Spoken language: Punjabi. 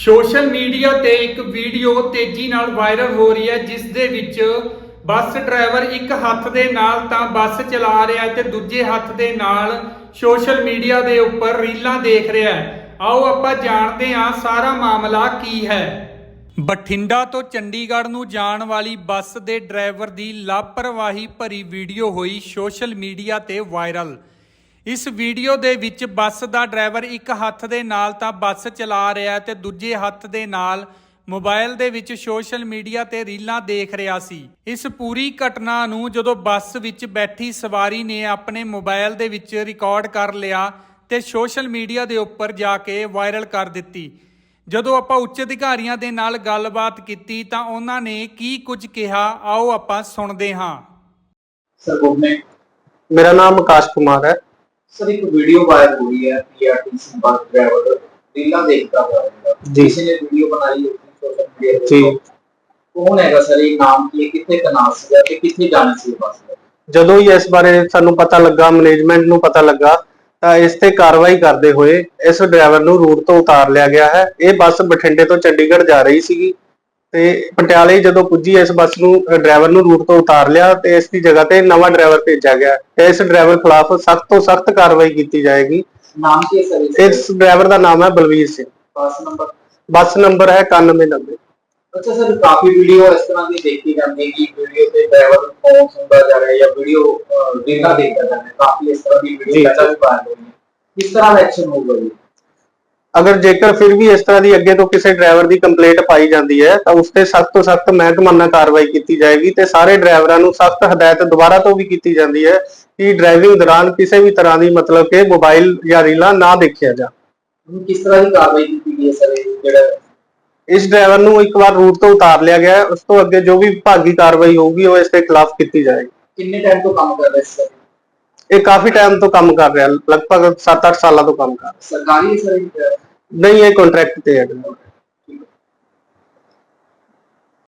ਸੋਸ਼ਲ ਮੀਡੀਆ ਤੇ ਇੱਕ ਵੀਡੀਓ ਤੇਜ਼ੀ ਨਾਲ ਵਾਇਰਲ ਹੋ ਰਹੀ ਹੈ, ਜਿਸ ਦੇ ਵਿੱਚ ਬੱਸ ਡਰਾਈਵਰ ਇੱਕ ਹੱਥ ਦੇ ਨਾਲ ਤਾਂ ਬੱਸ ਚਲਾ ਰਿਹਾ ਹੈ ਤੇ ਦੂਜੇ ਹੱਥ ਦੇ ਨਾਲ ਸੋਸ਼ਲ ਮੀਡੀਆ ਦੇ ਉੱਪਰ ਰੀਲਾਂ ਦੇਖ ਰਿਹਾ ਹੈ। ਆਓ ਆਪਾਂ ਜਾਣਦੇ ਹਾਂ ਸਾਰਾ ਮਾਮਲਾ ਕੀ ਹੈ। ਬਠਿੰਡਾ ਤੋਂ ਚੰਡੀਗੜ੍ਹ ਨੂੰ ਜਾਣ ਵਾਲੀ ਬੱਸ ਦੇ ਡਰਾਈਵਰ ਦੀ ਲਾਪਰਵਾਹੀ ਭਰੀ ਵੀਡੀਓ ਹੋਈ ਸੋਸ਼ਲ ਮੀਡੀਆ ਤੇ ਵਾਇਰਲ। ਇਸ ਵੀਡੀਓ ਦੇ ਵਿੱਚ ਬੱਸ ਦਾ ਡਰਾਈਵਰ ਇੱਕ ਹੱਥ ਦੇ ਨਾਲ ਤਾਂ ਬੱਸ ਚਲਾ ਰਿਹਾ ਹੈ ਤੇ ਦੂਜੇ ਹੱਥ ਦੇ ਨਾਲ ਮੋਬਾਈਲ ਦੇ ਵਿੱਚ ਸੋਸ਼ਲ ਮੀਡੀਆ ਤੇ ਰੀਲਾਂ ਦੇਖ ਰਿਹਾ ਸੀ। ਇਸ ਪੂਰੀ ਘਟਨਾ ਨੂੰ ਜਦੋਂ ਬੱਸ ਵਿੱਚ ਬੈਠੀ ਸਵਾਰੀ ਨੇ ਆਪਣੇ ਮੋਬਾਈਲ ਦੇ ਵਿੱਚ ਰਿਕਾਰਡ ਕਰ ਲਿਆ ਤੇ ਸੋਸ਼ਲ ਮੀਡੀਆ ਦੇ ਉੱਪਰ ਜਾ ਕੇ ਵਾਇਰਲ ਕਰ ਦਿੱਤੀ। ਜਦੋਂ ਆਪਾਂ ਉੱਚ ਅਧਿਕਾਰੀਆਂ ਦੇ ਨਾਲ ਗੱਲਬਾਤ ਕੀਤੀ ਤਾਂ ਉਹਨਾਂ ਨੇ ਕੀ ਕੁਝ ਕਿਹਾ, ਆਓ ਆਪਾਂ ਸੁਣਦੇ ਹਾਂ। ਸਰ ਮੇਰਾ ਨਾਮ ਆਕਾਸ਼ ਕੁਮਾਰ ਹੈ। ਸਰ ਇੱਕ ਵੀਡੀਓ ਵਾਇਰਲ ਹੋਈ ਹੈ ਪੀਆਰਟੀਸੀ ਬੱਸ ਡਰਾਈਵਰ ਰੀਲਾਂ ਦੇਖਦਾ ਹੋਇਆ ਹੈ ਜੀ। ਕਿਸੇ ਨੇ ਵੀਡੀਓ ਬਣਾਈ ਸੋਸ਼ਲ ਮੀਡੀਆ ਤੇ ਜੀ। ਕੌਣ ਹੈਗਾ ਸਰ ਇਹ ਨਾਮ ਕੀ ਕਿੱਥੇ ਤਨਾਸ ਸੀਗਾ ਤੇ ਕਿੱਥੇ ਜਾਣਾ ਸੀ ਬੱਸ? ਜਦੋਂ ਹੀ ਇਸ ਬਾਰੇ ਸਾਨੂੰ ਪਤਾ ਲੱਗਾ ਮੈਨੇਜਮੈਂਟ ਨੂੰ ਪਤਾ ਲੱਗਾ ਤਾਂ ਇਸ ਤੇ ਕਾਰਵਾਈ ਕਰਦੇ ਹੋਏ ਇਸ ਡਰਾਈਵਰ ਨੂੰ ਰੂਟ ਤੋਂ ਉਤਾਰ ਲਿਆ ਗਿਆ ਹੈ ਇਹ ਬੱਸ ਬਠਿੰਡੇ ਤੋਂ ਚੰਡੀਗੜ੍ਹ ਜਾ ਰਹੀ ਸੀਗੀ ਤੇ ਪਟਿਆਲੇ ਜਦੋਂ ਪੁੱਜੀ ਇਸ ਬੱਸ ਨੂੰ ਡਰਾਈਵਰ ਨੂੰ ਰੂਟ ਤੋਂ ਉਤਾਰ ਲਿਆ ਤੇ ਇਸ ਦੀ ਜਗ੍ਹਾ ਤੇ ਨਵਾਂ ਡਰਾਈਵਰ ਭੇਜਿਆ ਗਿਆ। ਤੇ ਇਸ ਡਰਾਈਵਰ ਖਿਲਾਫ ਸਖਤ ਤੋਂ ਸਖਤ ਕਾਰਵਾਈ ਕੀਤੀ ਜਾਏਗੀ। ਨਾਮ ਕੀ ਹੈ ਸਰ ਇਸ ਡਰਾਈਵਰ ਦਾ ਨਾਮ ਹੈ Balvir Singh. Bus number? Bus number ਹੈ 9190 ਅੱਛਾ ਸਰ ਕਾਫੀ ਵੀਡੀਓ ਇਸ ਤਰ੍ਹਾਂ ਦੀ ਦੇਖੀ ਜਾਂਦੀ ਹੈ ਕਿ ਵੀਡੀਓ ਤੇ ਡਰਾਈਵਰ ਫੋਨ ਸੁਣਦਾ ਜਾ ਰਿਹਾ ਹੈ ਜਾਂ ਵੀਡੀਓ ਰੀਲਾਂ ਦੇਖਦਾ ਜਾ ਰਿਹਾ। ਹੈ ਕਾਫੀ ਇਸ ਤਰ੍ਹਾਂ ਦੀ। ਵੀਡੀਓ ਵੀ ਵਾਇਰਲ ਹੋਈ ਹੈ। ਕਿਸ ਤਰ੍ਹਾਂ ਦਾ ਐਕਸ਼ਨ ਹੋਊਗਾ ਜੀ? ਅਗਰ ਜੇਕਰ ਫਿਰ ਵੀ ਇਸ ਤਰ੍ਹਾਂ ਦੀ ਅੱਗੇ ਤੋਂ ਕਿਸੇ ਡਰਾਈਵਰ ਦੀ ਕੰਪਲੇਂਟ ਪਾਈ ਜਾਂਦੀ ਹੈ ਤਾਂ ਉਸ ਤੇ ਸਖਤ ਤੋਂ ਸਖਤ ਮਹਿਕਮਾਨਾ ਕਾਰਵਾਈ ਕੀਤੀ ਜਾਏਗੀ ਤੇ ਸਾਰੇ ਡਰਾਈਵਰਾਂ ਨੂੰ ਸਖਤ ਹਦਾਇਤ ਦੁਬਾਰਾ ਤੋਂ ਵੀ ਕੀਤੀ ਜਾਂਦੀ ਹੈ ਕਿ ਡਰਾਈਵਿੰਗ ਦੌਰਾਨ ਕਿਸੇ ਵੀ ਤਰ੍ਹਾਂ ਦੀ ਮਤਲਬ ਕਿ ਮੋਬਾਈਲ ਜਾਂ ਰੀਲਾਂ ਨਾ ਦੇਖਿਆ ਜਾ ਕਿਸ ਤਰ੍ਹਾਂ ਦੀ ਕਾਰਵਾਈ ਕੀਤੀ ਗਈ ਹੈ ਸਰ ਜਿਹੜਾ? ਇਸ ਡਰਾਈਵਰ ਨੂੰ ਇੱਕ ਵਾਰ ਰੂਟ ਤੋਂ ਉਤਾਰ ਲਿਆ ਗਿਆ ਉਸ ਤੋਂ ਅੱਗੇ ਜੋ ਵੀ ਵਿਭਾਗੀ ਕਾਰਵਾਈ ਹੋਊਗੀ ਉਹ ਇਸ ਦੇ ਖਿਲਾਫ ਕੀਤੀ ਜਾਏਗੀ। ਕਿੰਨੇ ਟਾਈਮ ਤੋਂ ਕੰਮ ਕਰ ਰਹੇ ਸਰ? ਇਹ ਕਾਫੀ ਟਾਈਮ ਤੋਂ ਕੰਮ ਕਰ ਰਿਹਾ ਲਗਭਗ 7-8 ਸਾਲਾਂ ਤੋਂ ਕੰਮ ਕਰ ਰਿਹਾ। ਸਰਕਾਰੀ ਸਰ ਨਹੀਂ ਇਹ ਕੰਟਰੈਕਟ ਤੇ ਹੈ